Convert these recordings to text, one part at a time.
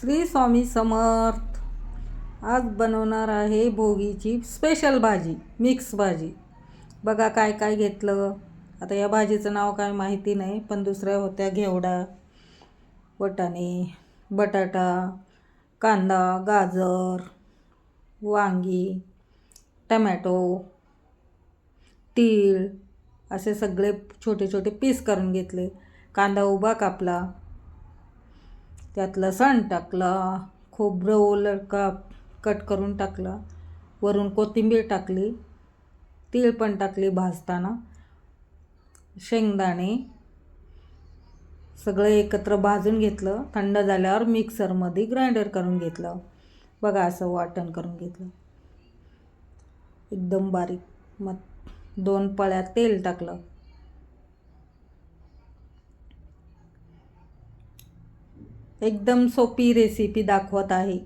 श्री स्वामी समर्थ. आज बनवणार आहे भोगीची स्पेशल भाजी मिक्स भाजी. बघा काय काय घेतलं. आता या भाजीचं नाव काय माहिती नाही पण दुसऱ्या होत्या घेवडा वटाणे बटाटा कांदा गाजर वांगी टमॅटो तीळ असे सगळे छोटे छोटे पीस करून घेतले. कांदा उभा कापला. त्यात लसण टाकलं खोबरं ओलं का कट करून टाकलं वरून कोथिंबीर टाकली तीळ पण टाकली भाजताना शेंगदाणे सगळं एकत्र भाजून घेतलं थंड झाल्यावर मिक्सरमध्ये ग्राइंडर करून घेतलं. बघा असं वाटण करून घेतलं. एकदम बारीक मग दोन पळ्या तेल टाकलं. एकदम सोपी रेसिपी दाखवत आहे.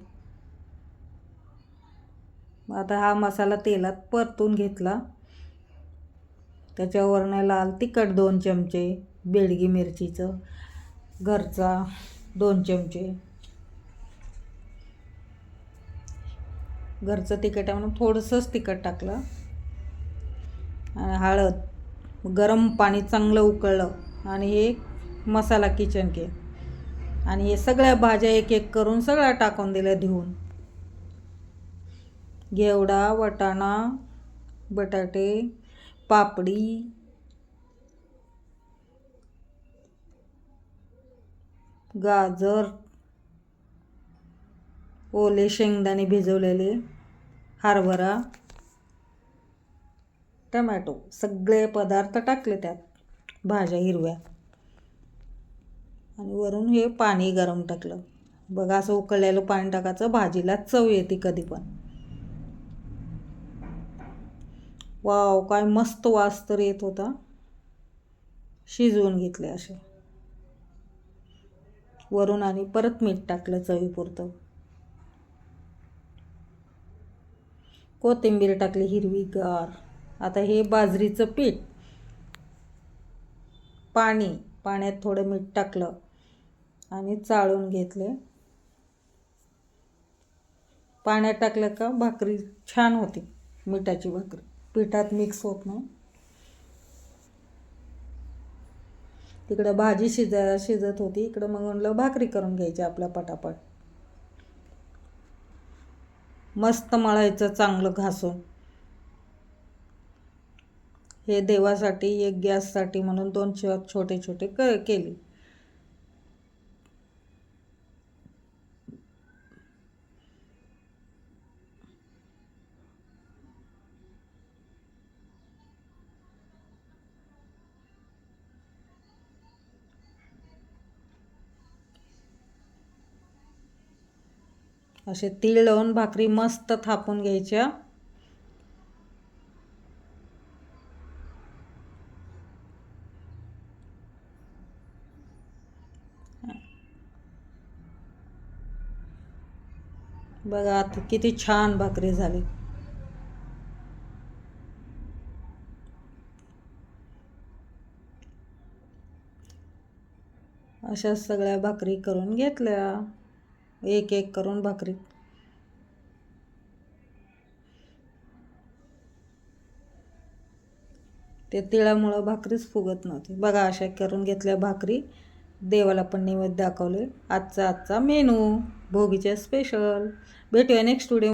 आता हा मसाला तेलात परतून घेतला. त्याच्यावरनं लाल तिखट दोन चमचे बेडगी मिरचीचं घरचा दोन चमचे. घरचं तिखट आहे म्हणून थोडंसंच तिखट टाकलं. आणि हळद गरम पाणी चांगलं उकळलं. आणि हे मसाला किचन के आणि हे सगळ्या भाज्या एक एक करून सगळ्या टाकून दिल्या धुवून. घेवडा वटाणा बटाटे पापडी. गाजर. ओले शेंगदाणे भिजवलेले. हरभरा. टमॅटो. सगळे पदार्थ टाकले त्यात. भाज्या हिरव्या. आणि वरून हे पाणी गरम टाकलं. बघा असं उकळलेलं पाणी टाकायचं भाजीला चव येते कधी पण. वाव काय मस्त वास तर येत होता. शिजवून घेतले असे. वरून आणि परत मीठ टाकलं चवीपुरतं. कोथिंबीर टाकली हिरवीगार आता हे बाजरीचं पीठ पाणी. पाण्यात थोडं मीठ टाकलं आणि चाळून घेतले. पाण्यात टाकलं का भाकरी छान होती मिठाची भाकरी. पिठात मिक्स होत नाही. तिकडं भाजी शिजा शिजत होती. इकडं मग म्हणलं भाकरी करून घ्यायची आपल्या पटापट. मस्त मळायचं चांगलं घासून. हे देवासाठी एक गॅससाठी म्हणून दोन छोटे छोटे क केले. असे तीळ लावून भाकरी मस्त थापून घ्यायच्या. बघा आता किती छान भाकरी झाली. अशा सगळ्या भाकरी करून घेतल्या. एक एक करून भाकरी. ते तिळामुळं भाकरीच फुगत नव्हती. बघा अशा करून घेतल्या भाकरी. देवाला पण नैवेद्य दाखवले. आजचा आजचा मेनू. भोगीच्या स्पेशल भेटूया नेक्स्ट व्हिडिओ